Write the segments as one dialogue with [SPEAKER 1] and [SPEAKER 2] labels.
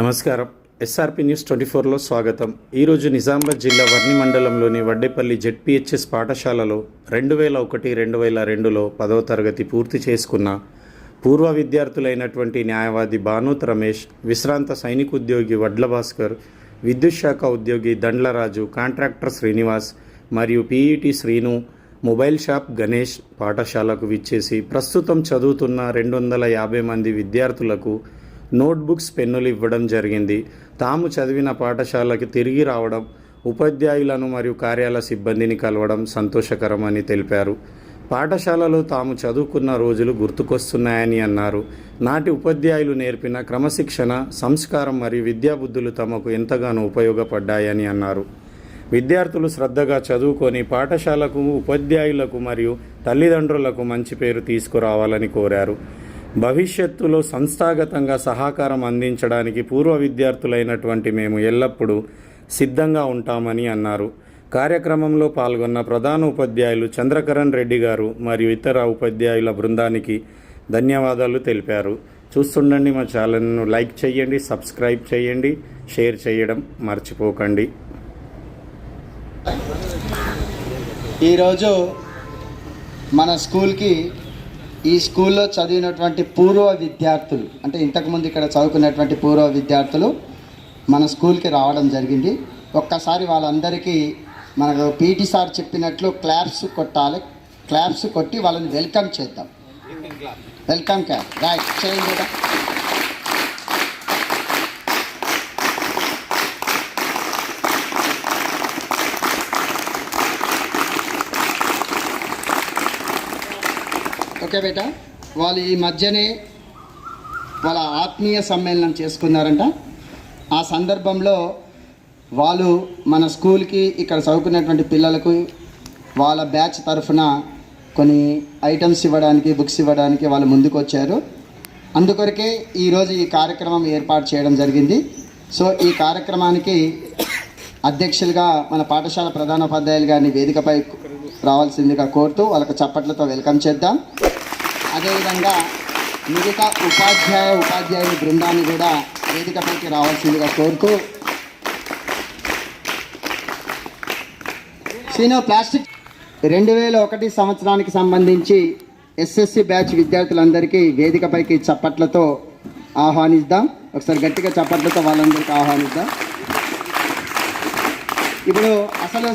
[SPEAKER 1] నమస్కారం. SRP news twenty ఫోర్లో స్వాగతం. ఈరోజు నిజామాబాద్ జిల్లా వర్ణి మండలంలోని వడ్డేపల్లి జెడ్పిహెచ్ఎస్ పాఠశాలలో రెండు వేల ఒకటి రెండు వేల రెండులో పదవ తరగతి పూర్తి చేసుకున్న పూర్వ విద్యార్థులైనటువంటి న్యాయవాది భానుత్ రమేష్ విశ్రాంత సైనిక ఉద్యోగి వడ్ల భాస్కర్ విద్యుత్ శాఖ ఉద్యోగి దండ్లరాజు కాంట్రాక్టర్ శ్రీనివాస్ మరియు PET Srinu mobile shop Ganesh పాఠశాలకు విచ్చేసి ప్రస్తుతం చదువుతున్న రెండు వందల యాభై మంది విద్యార్థులకు నోట్బుక్స్ పెన్నులు ఇవ్వడం జరిగింది. తాము చదివిన పాఠశాలకి తిరిగి రావడం ఉపాధ్యాయులను మరియు కార్యాలయ సిబ్బందిని కలవడం సంతోషకరమని తెలిపారు. పాఠశాలలో తాము చదువుకున్న రోజులు గుర్తుకొస్తున్నాయని అన్నారు. నాటి ఉపాధ్యాయులు నేర్పిన క్రమశిక్షణ సంస్కారం మరియు విద్యాబుద్ధులు తమకు ఎంతగానో ఉపయోగపడ్డాయని అన్నారు. విద్యార్థులు శ్రద్ధగా చదువుకొని పాఠశాలకు ఉపాధ్యాయులకు మరియు తల్లిదండ్రులకు మంచి పేరు తీసుకురావాలని కోరారు. భవిష్యత్తులో సంస్థాగతంగా సహకారం అందించడానికి పూర్వ విద్యార్థులైనటువంటి మేము ఎల్లప్పుడూ సిద్ధంగా ఉంటామని అన్నారు. కార్యక్రమంలో పాల్గొన్న ప్రధాన ఉపాధ్యాయులు చంద్రకరణ్ రెడ్డి గారు మరియు ఇతర ఉపాధ్యాయుల బృందానికి ధన్యవాదాలు తెలిపారు. చూస్తుండండి మా ఛానల్ను లైక్ చేయండి సబ్స్క్రైబ్ చేయండి షేర్ చేయడం మర్చిపోకండి.
[SPEAKER 2] ఈరోజు మన స్కూల్కి ఈ స్కూల్లో చదివినటువంటి పూర్వ విద్యార్థులు అంటే ఇంతకుముందు ఇక్కడ చదువుకున్నటువంటి పూర్వ విద్యార్థులు మన స్కూల్కి రావడం జరిగింది. ఒక్కసారి వాళ్ళందరికీ మనకు పీటీ సార్ చెప్పినట్లు క్లాప్స్ కొట్టాలి. క్లాప్స్ కొట్టి వాళ్ళని వెల్కమ్ చేద్దాం. వెల్కమ్ క్యాప్ రైట్ చేయండి. ఓకే బేట. వాళ్ళు ఈ మధ్యనే వాళ్ళ ఆత్మీయ సమ్మేళనం చేసుకున్నారంట. ఆ సందర్భంలో వాళ్ళు మన స్కూల్కి ఇక్కడ చదువుకున్నటువంటి పిల్లలకు వాళ్ళ బ్యాచ్ తరఫున కొన్ని ఐటమ్స్ ఇవ్వడానికి బుక్స్ ఇవ్వడానికి వాళ్ళు ముందుకు వచ్చారు అందుకొరకే ఈరోజు ఈ కార్యక్రమం ఏర్పాటు చేయడం జరిగింది. సో ఈ కార్యక్రమానికి అధ్యక్షులుగా మన పాఠశాల ప్రధానోపాధ్యాయులు గారిని వేదికపై రావాల్సిందిగా కోరుతూ వాళ్ళకు చప్పట్లతో వెల్కమ్ చేద్దాం. అదేవిధంగా మిగతా ఉపాధ్యాయ ఉపాధ్యాయుల బృందాన్ని కూడా వేదికపైకి రావాల్సిందిగా కోరుతూ సీనో ప్లాస్టిక్ రెండు వేల ఒకటి సంవత్సరానికి సంబంధించి ఎస్ఎస్సి బ్యాచ్ విద్యార్థులందరికీ వేదికపైకి చప్పట్లతో ఆహ్వానిద్దాం. ఒకసారి గట్టిగా చప్పట్లతో వాళ్ళందరికీ ఆహ్వానిద్దాం. ఇప్పుడు అసలు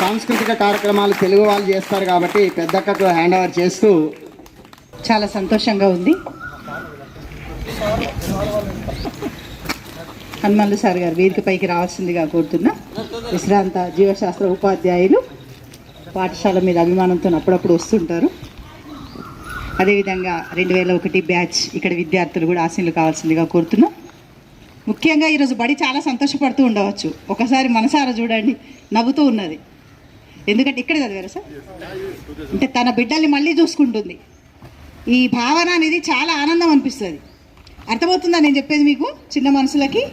[SPEAKER 2] సాంస్కృతిక కార్యక్రమాలు తెలుగు వాళ్ళు చేస్తారు కాబట్టి పెద్దక్కకు హ్యాండ్ ఓవర్ చేస్తూ
[SPEAKER 3] చాలా సంతోషంగా ఉంది. హనుమల్లు సార్ గారు వేదికపైకి రావాల్సిందిగా కోరుతున్నా. విశ్రాంత జీవశాస్త్ర ఉపాధ్యాయులు పాఠశాల మీద అభిమానంతో అప్పుడప్పుడు వస్తుంటారు. అదేవిధంగా రెండు వేల ఒకటి బ్యాచ్ ఇక్కడ విద్యార్థులు కూడా ఆశీనులు కావాల్సిందిగా కోరుతున్నా. ముఖ్యంగా ఈరోజు బడి చాలా సంతోషపడుతూ ఉండవచ్చు. ఒకసారి మనసారా చూడండి నవ్వుతూ ఉన్నది. ఎందుకంటే ఇక్కడే చదివారా సార్? అంటే తన బిడ్డల్ని మళ్ళీ చూసుకుంటుంది. ఈ భావన అనేది చాలా ఆనందం అనిపిస్తుంది. అర్థమవుతుందా నేను చెప్పేది మీకు? చిన్న మనసులకి?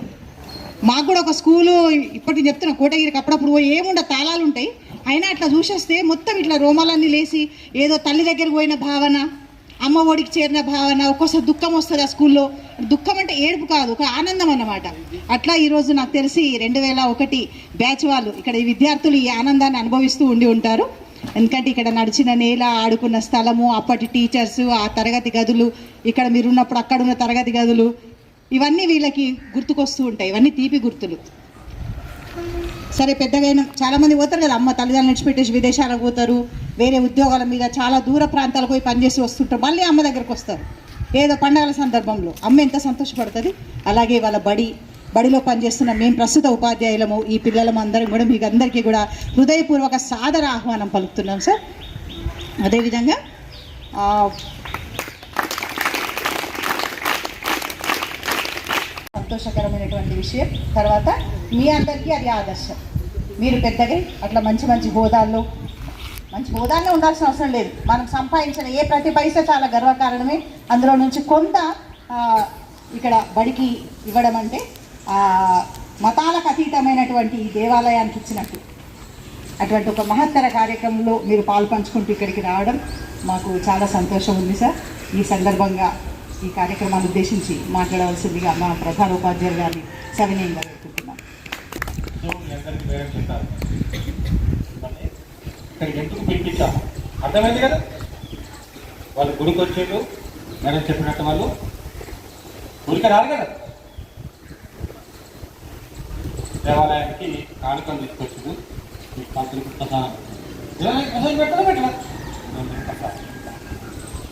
[SPEAKER 3] మాకు కూడా ఒక స్కూలు ఇప్పటికి చెప్తున్నా కోటగిరికి అప్పుడప్పుడు పోయి ఏముండ తాళాలు ఉంటాయి. అయినా అట్లా చూసేస్తే మొత్తం ఇట్లా రోమాలన్నీ లేచి ఏదో తల్లి దగ్గరికి పోయిన భావన అమ్మ ఒడికి చేరిన భావన ఒక్కోసారి దుఃఖం వస్తుంది ఆ స్కూల్లో. దుఃఖం అంటే ఏడుపు కాదు ఒక ఆనందం అన్నమాట. అట్లా ఈరోజు నాకు తెలిసి రెండు వేల ఒకటి బ్యాచ్ వాళ్ళు ఇక్కడ ఈ విద్యార్థులు ఈ ఆనందాన్ని అనుభవిస్తూ ఉండి ఉంటారు. ఎందుకంటే ఇక్కడ నడిచిన నేల ఆడుకున్న స్థలము అప్పటి టీచర్స్ ఆ తరగతి గదులు ఇక్కడ మీరు ఉన్నప్పుడు అక్కడ ఉన్న తరగతి గదులు ఇవన్నీ వీళ్ళకి గుర్తుకొస్తూ ఉంటాయి. ఇవన్నీ తీపి గుర్తులు. సరే పెద్దగా చాలామంది పోతారు కదా అమ్మ తల్లిదండ్రులు విడిచిపెట్టేసి విదేశాలకు పోతారు. వేరే ఉద్యోగాల మీద చాలా దూర ప్రాంతాలకు పోయి పనిచేసి వస్తుంటారు. మళ్ళీ అమ్మ దగ్గరకు వస్తారు. ఏదో పండగల సందర్భంలో. అమ్మ ఎంత సంతోషపడుతుంది. అలాగే వాళ్ళ బడి బడిలో పనిచేస్తున్న మేము ప్రస్తుత ఉపాధ్యాయులము ఈ పిల్లలం అందరం కూడా మీకు అందరికీ కూడా హృదయపూర్వక సాదర ఆహ్వానం పలుకుతున్నాం సార్. అదేవిధంగా సంతోషకరమైనటువంటి విషయం. తర్వాత మీ అందరికీ అది ఆదర్శం. మీరు పెద్దగా అట్లా మంచి మంచి హోదాల్లో మంచి హోదాల్లో ఉండాల్సిన అవసరం లేదు. మనం సంపాదించిన ఏ ప్రతి పైసా చాలా గర్వకారణమే. అందులో నుంచి కొంత ఇక్కడ బడికి ఇవ్వడం అంటే మతాలకు అతీతమైనటువంటి ఈ దేవాలయానికి ఇచ్చినట్టు. అటువంటి ఒక మహత్తర కార్యక్రమంలో మీరు పాల్పంచుకుంటూ ఇక్కడికి రావడం మాకు చాలా సంతోషం ఉంది సార్. ఈ సందర్భంగా ఈ కార్యక్రమాన్ని ఉద్దేశించి మాట్లాడవలసిందిగా మా ప్రధాన ఉపాధ్యాయులు గారిని సవినయంగా పెట్టుకుంటున్నాం
[SPEAKER 4] ఎందుకు పిలిపించాం అర్థమైంది కదా? వాళ్ళు గుడికి వచ్చేళ్ళు మేడం చెప్పినట్టు వాళ్ళు. గుడికి రారు కదా? దేవాలయానికి కానుకలు తీసుకొచ్చింది. మీకు పంతులు ప్రసాదం. ఇలా ప్రసాదం పెట్టడం పెట్టదా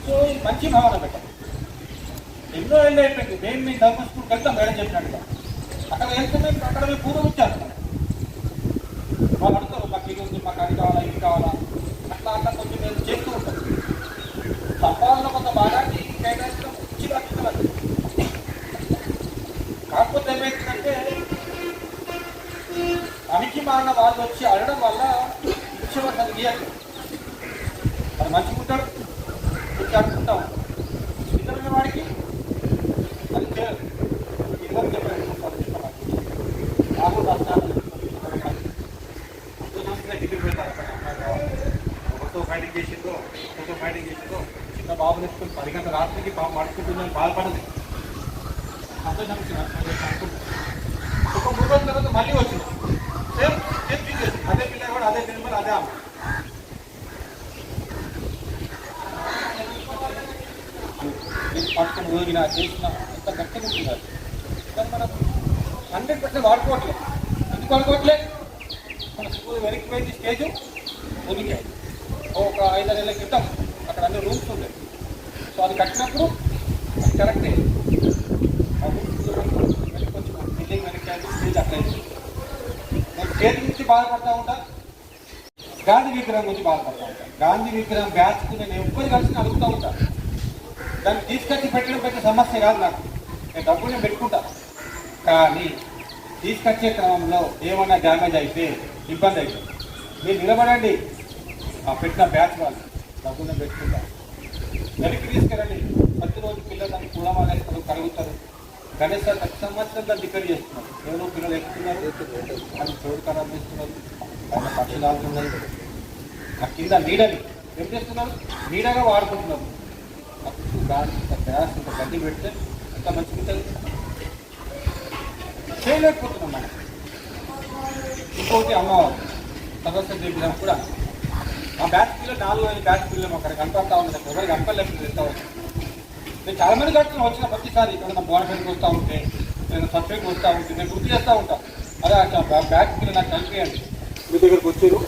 [SPEAKER 4] సో ఇది మంచి భావన పెట్టడం ఎన్నో ఏళ్ళు అయిపోయింది మేము మీ ధర్మ స్కూల్కి వెళ్తాం మేడం చెప్పినట్టుగా. అక్కడ వెళ్తే అక్కడ మేము పూర్వం ఇచ్చేస్తాం వాళ్ళు అడుగుతారు మాకు ఇది ఉంది మాకు అది కావాలా ఇది కావాలా. అట్లా అట్లా కొంచెం మేము చేస్తూ ఉంటాం. పనికి వాళ్ళు వచ్చి అడగడం వల్ల ఇచ్చేవాళ్ళు అది ఇయ్యట్లేదు మరి మంచి ఉంటాడు వచ్చి అడుగుతాం ఇద్దరు వాడికి అది చేయరు ఇద్దరు చెప్పారు. నాకు రాష్ట్రాలు ఒకరితో ఫైటింగ్ చేసిందో ఒకరితో ఫైటింగ్ చేసిందో చిన్న బాబు నేర్చుకుని పది గంటల రాత్రికి పాప పడుకుంటుందని బాధపడదు సంతోషం ఒక మూడు రోజుల తర్వాత మళ్ళీ చేసిన ఎంత గట్టిగా ఉంటున్నారు కానీ మనం హండ్రెడ్ పర్సెంట్ వాడుకోవట్లేదు ఎందుకు వాడుకోవట్లేదు మన స్కూల్ వెనక్కి పోయింది స్టేజ్ ఒదిగాయి ఒక ఐదు నెలల క్రితం అక్కడ అన్ని రూమ్స్ ఉండే. సో అది కట్టినప్పుడు అది కరెక్టే. ఆ బిల్డింగ్ వెనక్కి అయితే స్టేజ్ నేను స్టేజ్ నుంచి బాధపడతా ఉంటా? గాంధీ విగ్రహం గురించి బాధపడతా ఉంటా? గాంధీ విగ్రహం బ్యాచ్కు నేను ఎప్పుడు కలిసి అడుగుతూ ఉంటా? దాన్ని తీసుకొచ్చి పెట్టడం పెద్ద సమస్య కాదు నాకు. నేను డబ్బులు నేను పెట్టుకుంటా. కానీ తీసుకొచ్చే క్రమంలో ఏమన్నా డ్యామేజ్ అయితే ఇబ్బంది అవుతుంది మీరు నిలబడండి. ఆ పెట్టిన బ్యాచ్ వాళ్ళు డబ్బులు పెట్టుకుంటా. వెనక్కి తీసుకెళ్ళండి. ప్రతిరోజు పిల్లలు దాన్ని కూడా మానేస్తారు కలుగుతారు గణేష్ సార్ ప్రతి సంవత్సరం దాన్ని రిపేర్ చేస్తున్నారు. ఎవరో పిల్లలు ఎక్కుతున్నారు వాళ్ళు చోటు ఖరాబ్ చేస్తున్నారు. వాళ్ళ పక్షులు ఆడుతున్నారు ఆ కింద నీడని ఏం చేస్తున్నారు? నీడగా వాడుకుంటున్నారు. దానికి గాలి ఇంత ఇంత గడ్డి పెడితే ఎంత మంచిగా ఉంటుంది చేయలేకపోతున్నాం మనం. ఇంకోటి అమ్మవారు సరస్వతి విగ్రహం కూడా. ఆ బ్యాచ్ పిల్లలు నాలుగు ఐదు బ్యాచ్ అక్కడ కనపడతా ఉంది. ఎవరికి కనపడలేదు ఎంత నేను చాలా మంది కడుతున్నాం వచ్చిన ప్రతిసారి ఇక్కడ బోనఫెడ్కి వస్తూ ఉంటే నేను సబ్జెక్ట్ వస్తూ ఉంటే నేను గుర్తు చేస్తూ ఉంటాను అదే అట్లా బ్యాచ్ నాకు కలిపియండి మీ దగ్గరకు వచ్చారు.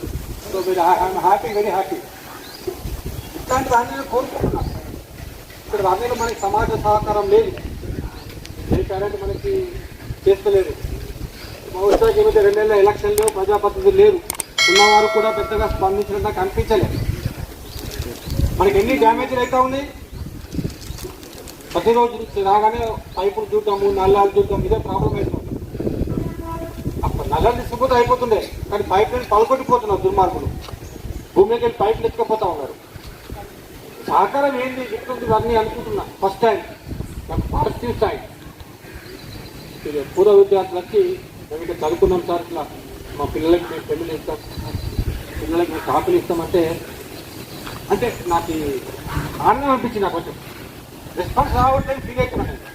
[SPEAKER 4] సో మీరు ఐఎమ్ హ్యాపీ వెరీ హ్యాపీ ఇట్లాంటి దాన్ని కోరుకుంటున్నాను. ఇక్కడ రాజకీయాలు మనకి సమాజ సహకారం లేదు. ఏ పేరెంట్ మనకి చేస్తలేదు. బహుశా ఏమైతే రెండు నెలల ఎలక్షన్లు ప్రజాప్రతినిధులు లేరు ఉన్నవారు కూడా పెద్దగా స్పందించినట్టు నాకు అనిపించలేదు మనకి ఎన్ని డ్యామేజ్లు అయితే ఉన్నాయి? ప్రతిరోజు నుంచి రాగానే పైపులు చూడటము నల్లాలు చూడటం ఇదే ప్రాబ్లం అవుతుంది అప్పుడు నల్లని తీసుకుపోతే అయిపోతుండే కానీ పైప్ లైన్ పలకొట్టిపోతున్నారు దుర్మార్గులు. భూమికి వెళ్ళి పైపులు ఎత్తుకపోతా ఉన్నారు. సాకారం ఏంటి ఇటువంటి ఇవన్నీ అనుకుంటున్నా. ఫస్ట్ టైం నాకు పాజిటివ్ సైడ్ ఇది పూర్వ విద్యార్థులకి మేము ఇక్కడ చదువుకున్నాం సార్ ఇట్లా. మా పిల్లలకి మేము పెళ్ళిళ్ళు ఇస్తాం. పిల్లలకి మేము కాపులు ఇస్తామంటే అంటే నాకు ఆనందం అనిపించింది నాకు కొంచెం. రెస్పాన్స్ రావట్లేదు ఫీల్ అవుతున్నాను నేను.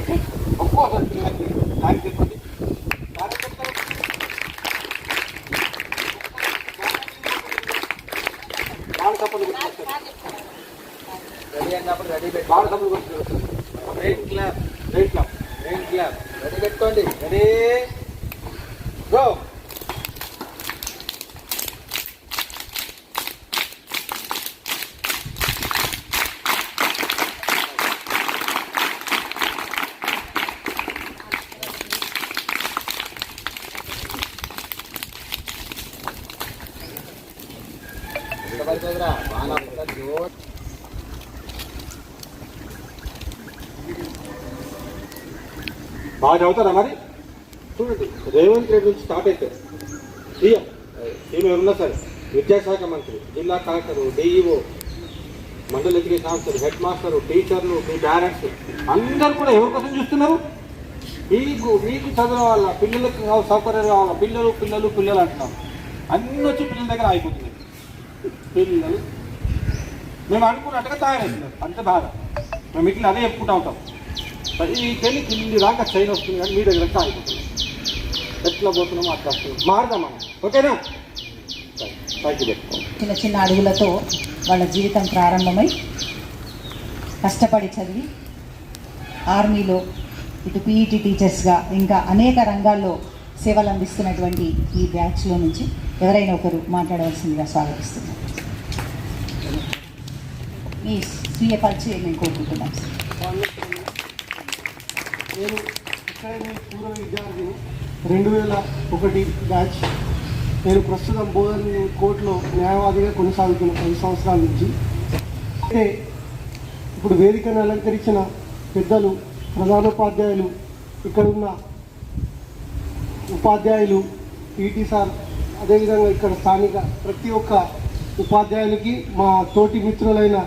[SPEAKER 4] ఓకే ఒక్కో సార్ పిల్లలకి థ్యాంక్
[SPEAKER 2] అన్నప్పుడు ready
[SPEAKER 4] బాలసభలు
[SPEAKER 2] rain clap
[SPEAKER 4] rain clap
[SPEAKER 2] rain clap. Ready పెట్టుకోండి.
[SPEAKER 4] రెడీ బాగా చదువుతారా మరి? చూడండి రేవంత్ రెడ్డి నుంచి స్టార్ట్ అయితే సీఎం సీఎం ఎవరున్నా సరే విద్యాశాఖ మంత్రి జిల్లా కలెక్టర్ డిఈఓ మండల ఎడ్యుకేషన్ ఆఫీసర్ హెడ్ మాస్టర్ టీచర్లు మీ పేరెంట్స్ అందరు కూడా ఎవరి కోసం చూస్తున్నారు? మీకు మీకు చదువు వాళ్ళ పిల్లలకు సౌకర్యాలు కావాలా? పిల్లలు పిల్లలు పిల్లలు అంటున్నాం. అన్నీ వచ్చి పిల్లల దగ్గర అయిపోతుంది పిల్లలు. మేము అనుకున్నట్టుగా తయారవుతున్నారు అంత బాగా మేము ఇట్లా అదే చెప్పుకుంటా ఉంటాం. ఈ పెళ్ళి కింది దాకా చైన్ వస్తుంది కానీ మీ దగ్గర ఆగిపోతుంది ఎట్లా పోతున్నామో అట్లా వస్తుంది. మారుదాం మనం ఓకేనా?
[SPEAKER 5] చిన్న చిన్న అడుగులతో వాళ్ళ జీవితం ప్రారంభమై కష్టపడి చదివి ఆర్మీలో ఇటు పీఈటీ టీచర్స్గా ఇంకా అనేక రంగాల్లో సేవలు అందిస్తున్నటువంటి ఈ బ్యాచ్లో నుంచి ఎవరైనా ఒకరు మాట్లాడవలసిందిగా స్వాగతిస్తున్నారు మీ స్వీయ పరిచయం నేను కోరుకుంటున్నాను
[SPEAKER 6] నేను ఇక్కడే పూర్వ విద్యార్థిని. రెండు వేల ఒకటి బ్యాచ్. నేను ప్రస్తుతం బోధన కోర్టులో న్యాయవాదిగా కొనసాగుతున్న పది సంవత్సరాల నుంచి. అయితే ఇప్పుడు వేదికను అలంకరించిన పెద్దలు ప్రధానోపాధ్యాయులు ఇక్కడ ఉన్న ఉపాధ్యాయులు పీటీ సార్ అదేవిధంగా ఇక్కడ స్థానిక ప్రతి ఒక్క ఉపాధ్యాయులకి మా తోటి మిత్రులైన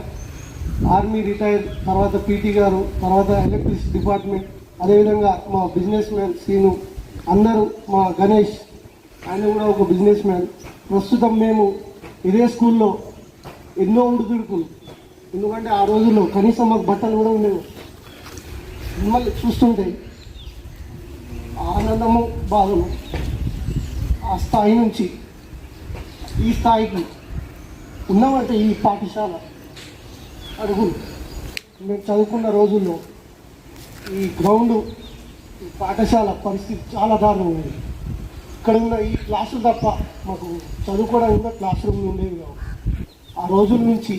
[SPEAKER 6] ఆర్మీ రిటైర్ తర్వాత పీటీ గారు తర్వాత ఎలక్ట్రిసిటీ డిపార్ట్మెంట్ అదేవిధంగా మా బిజినెస్ మ్యాన్ సీను అందరూ మా గణేష్ ఆయన కూడా ఒక బిజినెస్ మ్యాన్ ప్రస్తుతం మేము ఇదే స్కూల్లో ఎన్నో ఉడుదుడుకులు. ఎందుకంటే ఆ రోజుల్లో కనీసం మాకు బట్టలు కూడా ఉండేవి. మిమ్మల్ని చూస్తుంటే ఆనందము బాధము ఆ స్థాయి నుంచి ఈ స్థాయికి ఉన్నామంటే ఈ పాఠశాల అడుగులు. మేము చదువుకున్న రోజుల్లో ఈ గ్రౌండ్ పాఠశాల పరిస్థితి చాలా దారుణంగా ఉంది. ఇక్కడ ఉన్న ఈ క్లాసులు తప్ప మాకు చదువుకోవడానికి కూడా క్లాస్ రూమ్లు ఉండేవి కావు. ఆ రోజుల నుంచి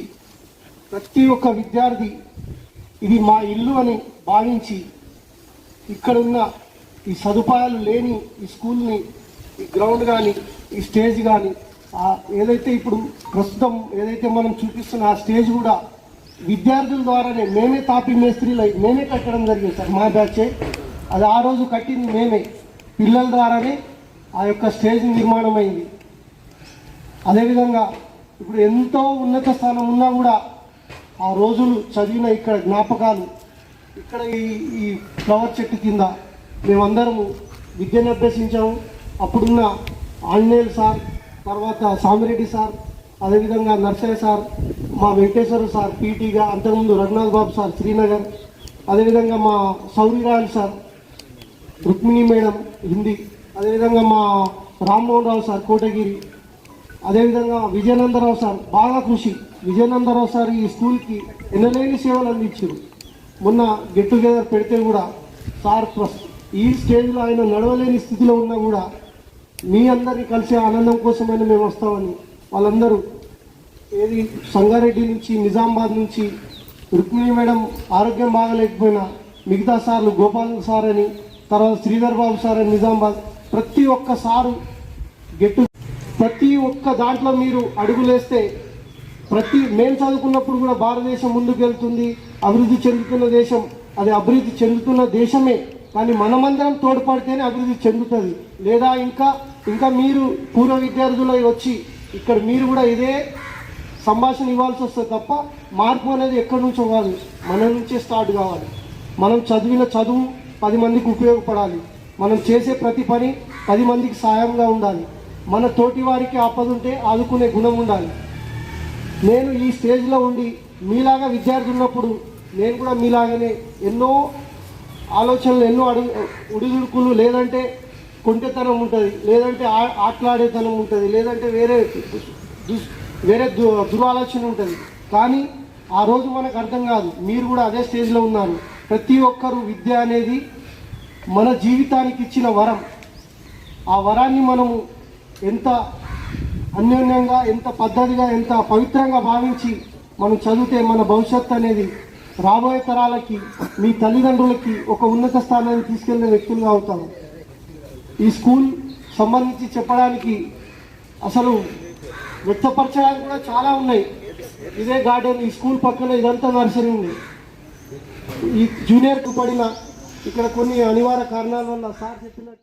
[SPEAKER 6] ప్రతి ఒక్క విద్యార్థి ఇది మా ఇల్లు అని భావించి ఇక్కడ ఉన్న ఈ సదుపాయాలు లేని ఈ స్కూల్ని ఈ గ్రౌండ్ కానీ ఈ స్టేజ్ కానీ ఏదైతే ఇప్పుడు ప్రస్తుతం ఏదైతే మనం చూపిస్తున్న ఆ స్టేజ్ కూడా విద్యార్థుల ద్వారానే మేమే తాపి మేస్త్రీలు మేమే కట్టడం జరిగింది సార్ మా బ్యాచే. అది ఆ రోజు కట్టింది మేమే. పిల్లల ద్వారానే ఆ యొక్క స్టేజ్ నిర్మాణం అయింది అదేవిధంగా ఇప్పుడు ఎంతో ఉన్నత స్థానం ఉన్నా కూడా ఆ రోజులు చదివిన ఇక్కడ జ్ఞాపకాలు ఇక్కడ ఈ ఈ ఫ్లవర్ చెట్టు కింద మేమందరము విద్యను అభ్యసించాము. అప్పుడున్న ఆంజనేయులు సార్ తర్వాత సామిరెడ్డి సార్ అదేవిధంగా నర్సయ్య సార్ మా వెంకటేశ్వర సార్ పీటీగా అంతకుముందు రఘునాథ్ బాబు సార్ శ్రీనగర్ అదేవిధంగా మా సౌరిరాయల్ సార్ రుక్మిణి మేడం హిందీ అదేవిధంగా మా రామ్మోహన్ రావు సార్ కోటగిరి అదేవిధంగా విజయనందరావు సార్ బాగా కృషి. విజయనందరావు సార్ ఈ స్కూల్కి ఎన్నలేని సేవలు అందించారు. మొన్న గెట్ టుగెదర్ పెడితే కూడా సార్ ప్రస్- ఈ స్టేజ్లో ఆయన నడవలేని స్థితిలో ఉన్నా కూడా మీ అందరినీ కలిసే ఆనందం కోసమైనా మేము వస్తామని వాళ్ళందరూ ఏది? సంగారెడ్డి నుంచి నిజామాబాద్ నుంచి రుక్మిణి మేడం ఆరోగ్యం బాగలేకపోయినా మిగతా సార్లు గోపాల్ సార్ అని తర్వాత శ్రీధర్ బాబు సార్ అని నిజామాబాద్ ప్రతి ఒక్క సారు గెట్టు ప్రతి ఒక్క దాంట్లో మీరు అడుగులేస్తే ప్రతి మేము చదువుకున్నప్పుడు కూడా భారతదేశం ముందుకు వెళ్తుంది అభివృద్ధి చెందుతున్న దేశం అది అభివృద్ధి చెందుతున్న దేశమే కానీ మనమందరం తోడ్పడితేనే అభివృద్ధి చెందుతుంది. లేదా ఇంకా ఇంకా మీరు పూర్వ విద్యార్థులై వచ్చి ఇక్కడ మీరు కూడా ఇదే సంభాషణ ఇవ్వాల్సి వస్తుంది తప్ప మార్పు అనేది ఎక్కడి నుంచో కాదు. మన నుంచే స్టార్ట్ కావాలి. మనం చదివిన చదువు పది మందికి ఉపయోగపడాలి. మనం చేసే ప్రతి పని పది మందికి సాయంగా ఉండాలి. మన తోటి వారికి ఆపదుంటే ఆదుకునే గుణం ఉండాలి. నేను ఈ స్టేజ్లో ఉండి మీలాగా విద్యార్థి ఉన్నప్పుడు నేను కూడా మీలాగానే ఎన్నో ఆలోచనలు ఎన్నో అడుగు ఉడిదుడుకులు లేదంటే కొంటెతనం ఉంటుంది లేదంటే ఆ- ఆటలాడేతనం ఉంటుంది లేదంటే వేరే దుష్ వేరే దు దురాలోచన ఉంటుంది. కానీ ఆ రోజు మనకు అర్థం కాదు. మీరు కూడా అదే స్టేజ్లో ఉన్నారు. ప్రతి ఒక్కరూ విద్య అనేది మన జీవితానికి ఇచ్చిన వరం. ఆ వరాన్ని మనము ఎంత అన్యోన్యంగా ఎంత పద్ధతిగా ఎంత పవిత్రంగా భావించి మనం చదివితే మన భవిష్యత్తు అనేది రాబోయే తరాలకి మీ తల్లిదండ్రులకి ఒక ఉన్నత స్థానాన్ని తీసుకెళ్ళే వ్యక్తులుగా అవుతాము. ఈ స్కూల్ సంబంధించి చెప్పడానికి అసలు వ్యక్తపరచడానికి కూడా చాలా ఉన్నాయి. ఇదే గార్డెన్ ఈ స్కూల్ పక్కన ఇదంతా నర్సరీ ఉంది. ఈ జూనియర్కు పడిన ఇక్కడ కొన్ని అనివార్య కారణాల వల్ల సార్ చెప్పినట్టు